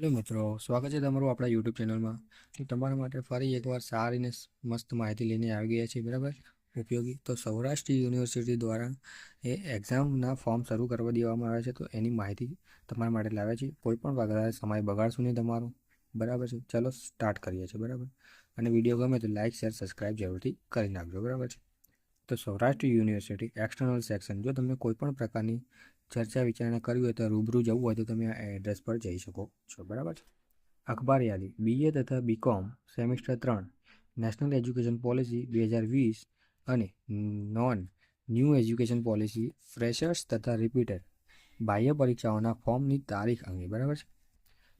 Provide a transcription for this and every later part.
Hello મિત્રો, સ્વાગત છે તમારું આપણા યુટ્યુબ ચેનલમાં. તો તમારા માટે ફરી એકવાર સારી ને મસ્ત માહિતી લઈને આવી ગયા છીએ, બરાબર? ઉપયોગી. તો સૌરાષ્ટ્ર યુનિવર્સિટી દ્વારા એ એક્ઝામના ફોર્મ શરૂ કરવા દેવામાં આવે છે, તો એની માહિતી તમારા માટે લાવ્યા છે કોઈ પણ વધારે સમય બગાડશું નહીં તમારું. બરાબર છે? ચલો સ્ટાર્ટ કરીએ છીએ, બરાબર? અને વીડિયો ગમે તો લાઇક શેર, સબસ્ક્રાઇબ જરૂરથી કરી નાખજો, બરાબર છે? તો સૌરાષ્ટ્ર યુનિવર્સિટી એક્સટર્નલ સેક્શન. જો તમને કોઈ પણ પ્રકારની ચર્ચા વિચારણા કરવી હોય તો રૂબરૂ જવું હોય તો તમે આ એડ્રેસ પર જઈ શકો છો, બરાબર છે? અખબાર યાદી બીએ તથા બીકોમ સેમિસ્ટર ત્રણ નેશનલ એજ્યુકેશન પોલિસી બે હજાર વીસ અને non new education policy freshers તથા રિપીટર બાહ્ય પરીક્ષાઓના ફોર્મની તારીખ અંગે, બરાબર છે?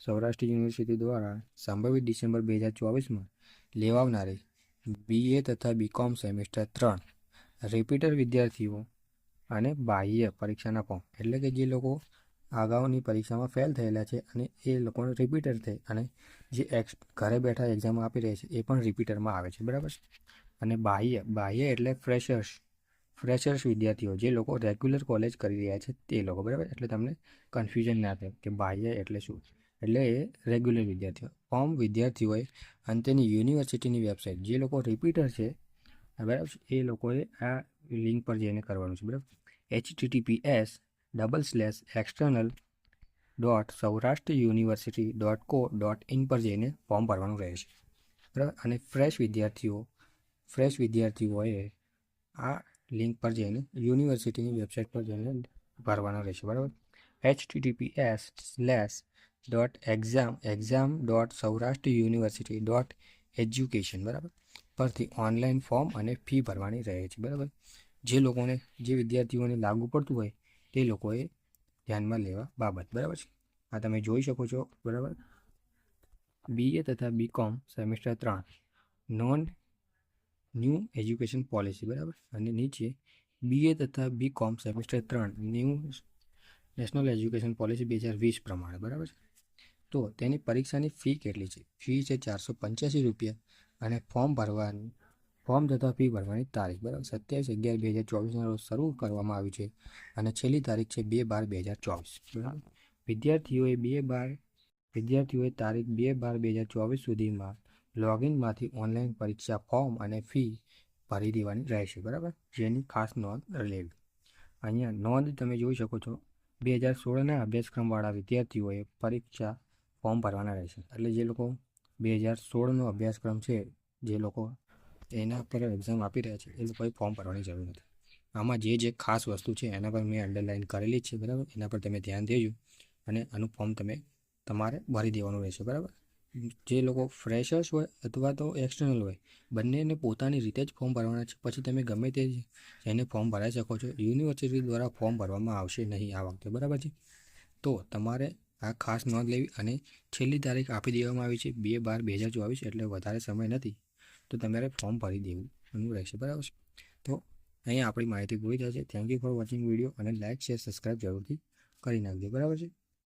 સૌરાષ્ટ્ર યુનિવર્સિટી દ્વારા સંભવિત ડિસેમ્બર બે હજાર ચોવીસમાં લેવાનારી બીએ તથા બીકોમ સેમિસ્ટર ત્રણ રિપીટર વિદ્યાર્થીઓ અને બાહ્ય પરીક્ષાના ફોર્મ એટલે કે જે લોકો અગાઉની પરીક્ષામાં ફેલ થયેલા છે અને એ લોકોને રિપીટર થઈ અને જે એક્સ ઘરે બેઠા એક્ઝામ આપી રહ્યા છે એ પણ રિપીટરમાં આવે છે. બરાબર છે? અને બાહ્ય બાહ્ય એટલે ફ્રેશર્સ ફ્રેશર્સ વિદ્યાર્થીઓ જે લોકો રેગ્યુલર કોલેજ કરી રહ્યા છે તે લોકો. બરાબર? એટલે તમને કન્ફ્યુઝન ના થાય કે બાહ્ય એટલે શું? એટલે એ રેગ્યુલર વિદ્યાર્થીઓ. ફોર્મ વિદ્યાર્થીઓએ અંતેની યુનિવર્સિટીની વેબસાઇટ જે લોકો રિપીટર છે, બરાબર એ લોકોએ આ લિંક પર જઈને કરવાનું છે. બરાબર? HTTPS double slash external dot Saurashtra university dot co dot in પર જઈને ફોર્મ ભરવાનું રહે છે બરાબર? અને ફ્રેશ વિદ્યાર્થીઓ ફ્રેશ વિદ્યાર્થીઓએ આ લિંક પર જઈને યુનિવર્સિટીની વેબસાઇટ પર જઈને ભરવાનું રહેશે. બરાબર? HTTPS slash dot exam exam dot Saurashtra university dot education બરાબર? પરથી ઓનલાઈન ફોર્મ અને ફી ભરવાની રહે છે. બરાબર? જે લોકોને, જે વિદ્યાર્થીઓને લાગુ પડતું હોય, તે લોકોએ ધ્યાનમાં લેવા બાબત. બરાબર છે? આ તમે જોઈ શકો છો, બરાબર? બીએ તથા બીકોમ સેમિસ્ટર ત્રણ નોન ન્યૂ એજ્યુકેશન પોલિસી બરાબર? અને નીચે બીએ તથા બીકોમ સેમિસ્ટર ત્રણ ન્યૂ નેશનલ એજ્યુકેશન પોલિસી બે હજાર વીસ પ્રમાણે, બરાબર છે? તો તેની પરીક્ષાની ફી કેટલી છે? ફી છે ચારસો પંચ્યાસી રૂપિયા અને ફોર્મ ભરવાની ફોર્મ તથા ફી ભરવાની તારીખ, બરાબર? સત્યાવીસ અગિયાર બે હજાર ચોવીસના રોજ શરૂ કરવામાં આવ્યું છે અને છેલ્લી તારીખ છે બે બાર બે હજાર ચોવીસ વિદ્યાર્થીઓએ બે બાર, વિદ્યાર્થીઓએ તારીખ બે બાર બે હજાર ચોવીસ સુધીમાં લોગિનમાંથી ઓનલાઈન પરીક્ષા ફોર્મ અને ફી ભરી દેવાની રહેશે, બરાબર? જેની ખાસ નોંધ લેવી. અહીંયા નોંધ તમે જોઈ શકો છો, બે હજાર સોળના અભ્યાસક્રમવાળા વિદ્યાર્થીઓએ પરીક્ષા ફોર્મ ભરવાના રહેશે. એટલે જે લોકો બે હજાર સોળનો અભ્યાસક્રમ છે, જે લોકો એના પર એક્ઝામ આપી રહ્યા છે, એ લોકોએ ફોર્મ ભરવાની જરૂર નથી. આમાં જે જે ખાસ વસ્તુ છે, એના પર મેં અંડરલાઇન કરેલી છે, બરાબર? એના પર તમે ધ્યાન દેજો અને આનું ફોર્મ તમે તમારે ભરી દેવાનું રહેશે, બરાબર? જે લોકો ફ્રેશર્સ હોય અથવા તો એક્સટર્નલ હોય, બંનેને પોતાની રીતે જ ફોર્મ ભરવાના છે. પછી તમે ગમે તે એને ફોર્મ ભરાઈ શકો છો. યુનિવર્સિટી દ્વારા ફોર્મ ભરવામાં આવશે નહીં આ વખતે, બરાબર છે? તો તમારે આ ખાસ નોંધ લેવી અને છેલ્લી તારીખ આપી દેવામાં આવી છે, બે બાર બે હજાર ચોવીસ, એટલે વધારે સમય નથી. તો તમારે ફોર્મ ભરી દેવું. એનું રહેશે બરાબર છે? તો અહીંયા આપણી માહિતી પૂરી થશે thank you for watching video અને લાઇક શેર સબસ્ક્રાઈબ જરૂરથી કરી નાખજો. બરાબર છે?